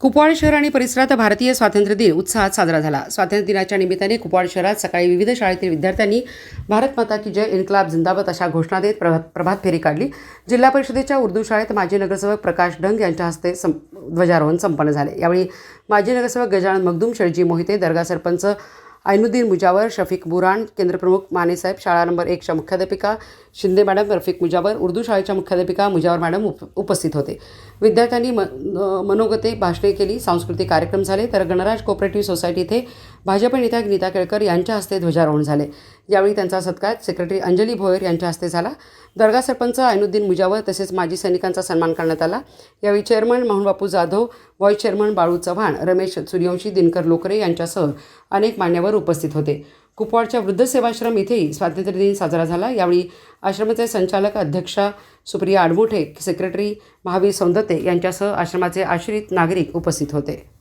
कुपवाड शहर आणि परिसरात भारतीय स्वातंत्र्य दिन उत्साहात साजरा झाला. स्वातंत्र्य दिनाच्या निमित्ताने कुपवाड शहरात सकाळी विविध शाळेतील विद्यार्थ्यांनी भारत माता की जय इन्कलाब जिंदाबाद अशा घोषणा देत प्रभात प्रभात फेरी काढली. जिल्हा परिषदेच्या उर्दू शाळेत माजी नगरसेवक प्रकाश डंग यांच्या हस्ते सं ध्वजारोहण संपन्न झाले. यावेळी माजी नगरसेवक गजानन मगदूम शेळजी मोहिते दर्गा सरपंच ऐनुद्दीन मुजावर शफीक बुराण केंद्रप्रमुख मानेसाहेब शाळा नंबर एकच्या मुख्याध्यापिका शिंदे मॅडम रफिक मुजावर उर्दू शाळेच्या मुख्याध्यापिका मुजावर मॅडम उप उपस्थित होते. विद्यार्थ्यांनी म मनोगते भाषणे केली सांस्कृतिक कार्यक्रम झाले तर गणराज कोऑपरेटिव्ह सोसायटी इथे भाजप नेत्या गीता केळकर यांच्या हस्ते ध्वजारोहण झाले. यावेळी त्यांचा सत्कार सेक्रेटरी अंजली भोयर यांच्या हस्ते झाला. दर्गा सरपंच ऐनुद्दीन मुजावर तसेच माजी सैनिकांचा सन्मान करण्यात आला. यावेळी chairman Mohanbapu Jadhav vice chairman Balu Chavan Ramesh Suryavanshi Dinkar Lokare यांच्यासह अनेक मान्यवर उपस्थित होते. कुपवाडच्या वृद्ध सेवाश्रम इथेही स्वातंत्र्य दिन साजरा झाला. यावेळी आश्रमाचे संचालक अध्यक्षा सुप्रिया आडमुठे सेक्रेटरी महावीर सौंदते यांच्यासह आश्रमाचे आश्रित नागरिक उपस्थित होते.